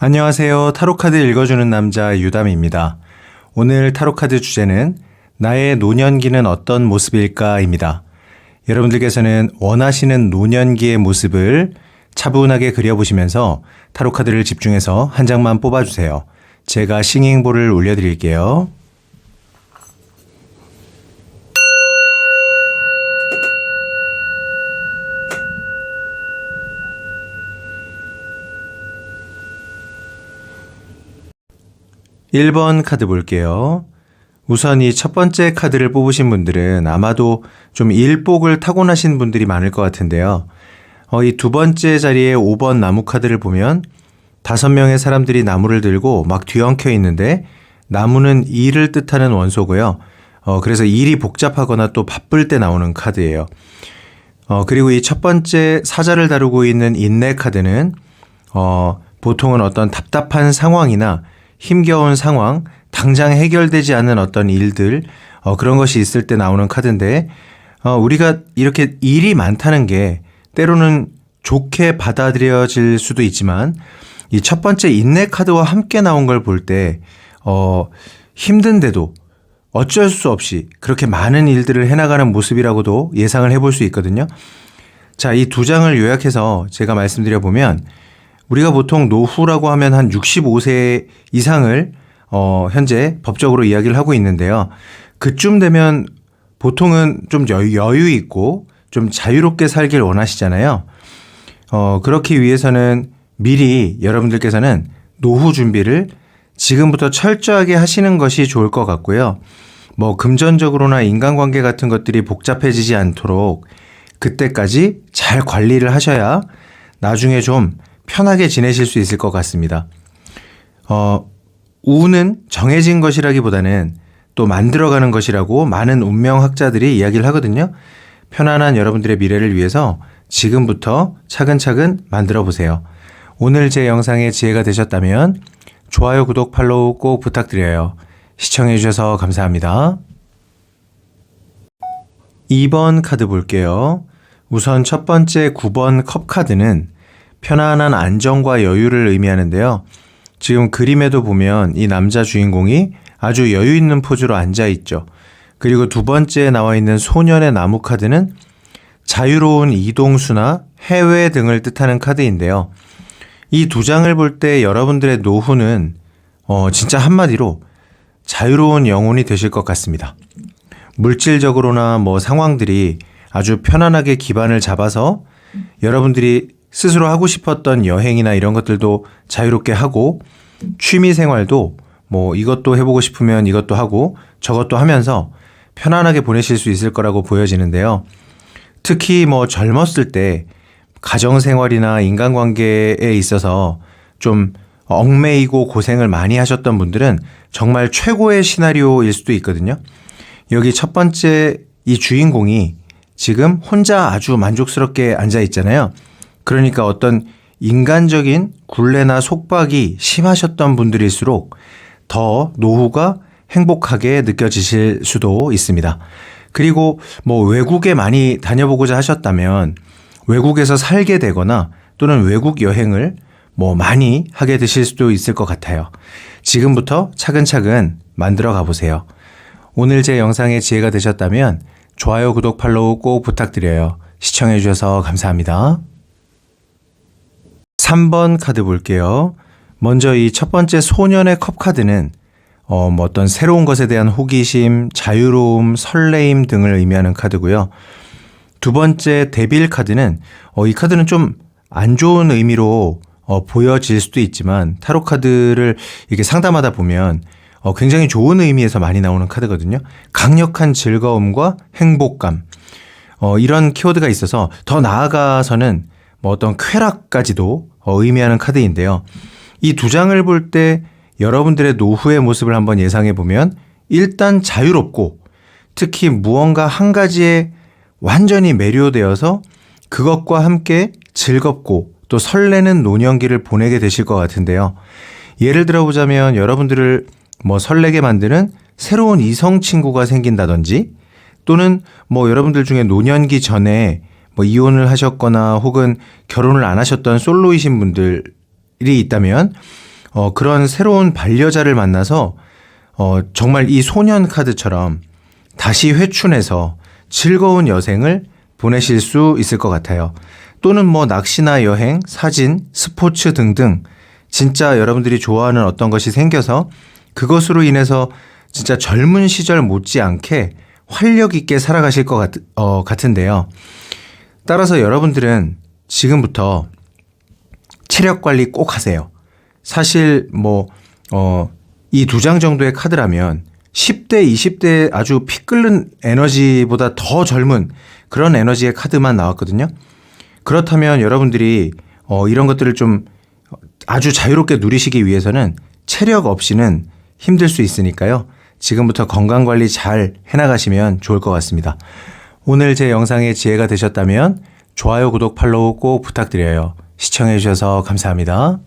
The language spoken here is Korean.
안녕하세요. 타로카드 읽어주는 남자 유담입니다. 오늘 타로카드 주제는 나의 노년기는 어떤 모습일까입니다. 여러분들께서는 원하시는 노년기의 모습을 차분하게 그려보시면서 타로카드를 집중해서 한 장만 뽑아주세요. 제가 싱잉볼을 올려드릴게요. 일번 카드 볼게요. 우선 이 첫 번째 카드를 뽑으신 분들은 아마도 좀 일복을 타고나신 분들이 많을 것 같은데요. 어, 이 두 번째 자리에 5번 나무 카드를 보면 다섯 명의 사람들이 나무를 들고 막 뒤엉켜 있는데 나무는 일을 뜻하는 원소고요. 어, 그래서 일이 복잡하거나 또 바쁠 때 나오는 카드예요. 어, 그리고 이 첫 번째 사자를 다루고 있는 인내 카드는 어, 보통은 어떤 답답한 상황이나 힘겨운 상황, 당장 해결되지 않는 어떤 일들, 어, 그런 것이 있을 때 나오는 카드인데, 어, 우리가 이렇게 일이 많다는 게 때로는 좋게 받아들여질 수도 있지만, 이 첫 번째 인내 카드와 함께 나온 걸 볼 때, 어, 힘든데도 어쩔 수 없이 그렇게 많은 일들을 해나가는 모습이라고도 예상을 해볼 수 있거든요. 자, 이 두 장을 요약해서 제가 말씀드려 보면, 우리가 보통 노후라고 하면 한 65세 이상을 어, 현재 법적으로 이야기를 하고 있는데요. 그쯤 되면 보통은 좀 여유 있고 좀 자유롭게 살길 원하시잖아요. 어, 그렇기 위해서는 미리 여러분들께서는 노후 준비를 지금부터 철저하게 하시는 것이 좋을 것 같고요. 뭐 금전적으로나 인간관계 같은 것들이 복잡해지지 않도록 그때까지 잘 관리를 하셔야 나중에 좀 편하게 지내실 수 있을 것 같습니다. 어, 우는 정해진 것이라기보다는 또 만들어가는 것이라고 많은 운명학자들이 이야기를 하거든요. 편안한 여러분들의 미래를 위해서 지금부터 차근차근 만들어 보세요. 오늘 제 영상에 지혜가 되셨다면 좋아요, 구독, 팔로우 꼭 부탁드려요. 시청해 주셔서 감사합니다. 2번 카드 볼게요. 우선 첫 번째 9번 컵 카드는 편안한 안정과 여유를 의미하는데요. 지금 그림에도 보면 이 남자 주인공이 아주 여유 있는 포즈로 앉아 있죠. 그리고 두 번째에 나와 있는 소년의 나무 카드는 자유로운 이동수나 해외 등을 뜻하는 카드인데요. 이 두 장을 볼 때 여러분들의 노후는 어, 진짜 한마디로 자유로운 영혼이 되실 것 같습니다. 물질적으로나 뭐 상황들이 아주 편안하게 기반을 잡아서 여러분들이 스스로 하고 싶었던 여행이나 이런 것들도 자유롭게 하고 취미 생활도 뭐 이것도 해보고 싶으면 이것도 하고 저것도 하면서 편안하게 보내실 수 있을 거라고 보여지는데요. 특히 뭐 젊었을 때 가정 생활이나 인간관계에 있어서 좀 얽매이고 고생을 많이 하셨던 분들은 정말 최고의 시나리오일 수도 있거든요. 여기 첫 번째 이 주인공이 지금 혼자 아주 만족스럽게 앉아 있잖아요. 그러니까 어떤 인간적인 굴레나 속박이 심하셨던 분들일수록 더 노후가 행복하게 느껴지실 수도 있습니다. 그리고 뭐 외국에 많이 다녀보고자 하셨다면 외국에서 살게 되거나 또는 외국 여행을 뭐 많이 하게 되실 수도 있을 것 같아요. 지금부터 차근차근 만들어 가보세요. 오늘 제 영상의 지혜가 되셨다면 좋아요, 구독, 팔로우 꼭 부탁드려요. 시청해 주셔서 감사합니다. 3번 카드 볼게요. 먼저 이 첫 번째 소년의 컵 카드는 어, 뭐 어떤 새로운 것에 대한 호기심, 자유로움, 설레임 등을 의미하는 카드고요. 두 번째 데빌 카드는 어, 이 카드는 좀 안 좋은 의미로 어, 보여질 수도 있지만 타로 카드를 이렇게 상담하다 보면 어, 굉장히 좋은 의미에서 많이 나오는 카드거든요. 강력한 즐거움과 행복감. 어, 이런 키워드가 있어서 더 나아가서는 뭐 어떤 쾌락까지도 어, 의미하는 카드인데요. 이 두 장을 볼 때 여러분들의 노후의 모습을 한번 예상해 보면 일단 자유롭고 특히 무언가 한 가지에 완전히 매료되어서 그것과 함께 즐겁고 또 설레는 노년기를 보내게 되실 것 같은데요. 예를 들어 보자면 여러분들을 뭐 설레게 만드는 새로운 이성 친구가 생긴다든지 또는 뭐 여러분들 중에 노년기 전에 뭐 이혼을 하셨거나 혹은 결혼을 안 하셨던 솔로이신 분들이 있다면 어, 그런 새로운 반려자를 만나서 어, 정말 이 소년 카드처럼 다시 회춘해서 즐거운 여생을 보내실 수 있을 것 같아요. 또는 뭐 낚시나 여행, 사진, 스포츠 등등 진짜 여러분들이 좋아하는 어떤 것이 생겨서 그것으로 인해서 진짜 젊은 시절 못지않게 활력 있게 살아가실 것 같, 어, 같은데요. 따라서 여러분들은 지금부터 체력 관리 꼭 하세요. 사실 뭐, 어, 이 두 장 정도의 카드라면 10대, 20대 아주 피 끓는 에너지보다 더 젊은 그런 에너지의 카드만 나왔거든요. 그렇다면 여러분들이 어, 이런 것들을 좀 아주 자유롭게 누리시기 위해서는 체력 없이는 힘들 수 있으니까요. 지금부터 건강 관리 잘 해나가시면 좋을 것 같습니다. 오늘 제 영상의 지혜가 되셨다면 좋아요, 구독, 팔로우 꼭 부탁드려요. 시청해주셔서 감사합니다.